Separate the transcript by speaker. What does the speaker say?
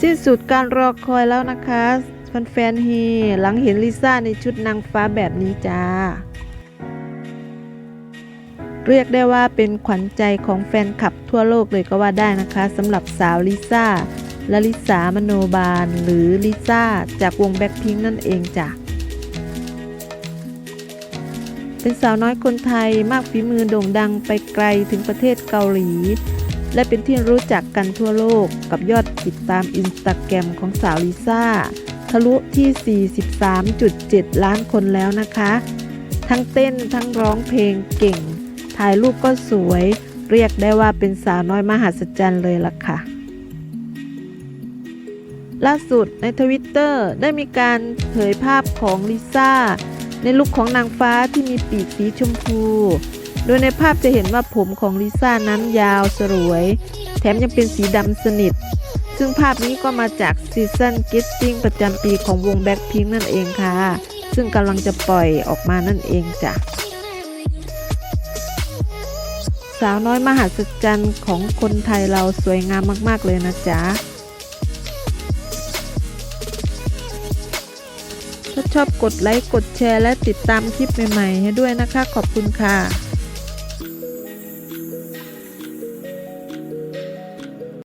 Speaker 1: สิ้นสุดการรอคอยแล้วนะคะแฟนๆเฮหลังเห็นลิซ่าในชุดนางฟ้าแบบนี้จ้า เรียกได้ว่าเป็นขวัญใจของแฟนคลับทั่วโลกเลยก็ว่าได้นะคะสำหรับสาวลิซ่าและลิสามโนบาล หรือลิซ่าจากวงแบ็คพิงนั่นเองจ้ะเป็นสาวน้อยคนไทยมากฝีมือโด่งดังไปไกลถึงประเทศเกาหลี และเป็นที่รู้จักกันทั่วโลกกับยอดติดตามอินสตาแกรมของสาวลิซ่า ทะลุที่ 43.7 ล้านคนแล้วนะคะ ทั้งเต้นทั้งร้องเพลงเก่ง ถ่ายรูปก็สวย เรียกได้ว่าเป็นสาวน้อยมหัศจรรย์เลยล่ะค่ะล่าสุดในทวิตเตอร์ได้มีการเผยภาพของลิซ่า ในลุคของนางฟ้าที่มีปีกสีชมพู โดยในภาพจะเห็นว่าผมของลิซ่านั้นยาวสรวย แถมยังเป็นสีดำสนิท ซึ่งภาพนี้ก็มาจากซีซัน g ิ t ติ้งประจำปีของวงแบ็คพิงนั่นเองค่ะ ซึ่งกำลังจะปล่อยออกมานั่นเองจ้ะสาวน้อยมหัศจรรย์ของคนไทยเราสวยงามมาก ๆ เลยนะจ๊ะ ถ้าชอบกดไลค์ กดแชร์ และติดตามคลิปใหม่ ๆ ให้ด้วยนะคะ ขอบคุณค่ะ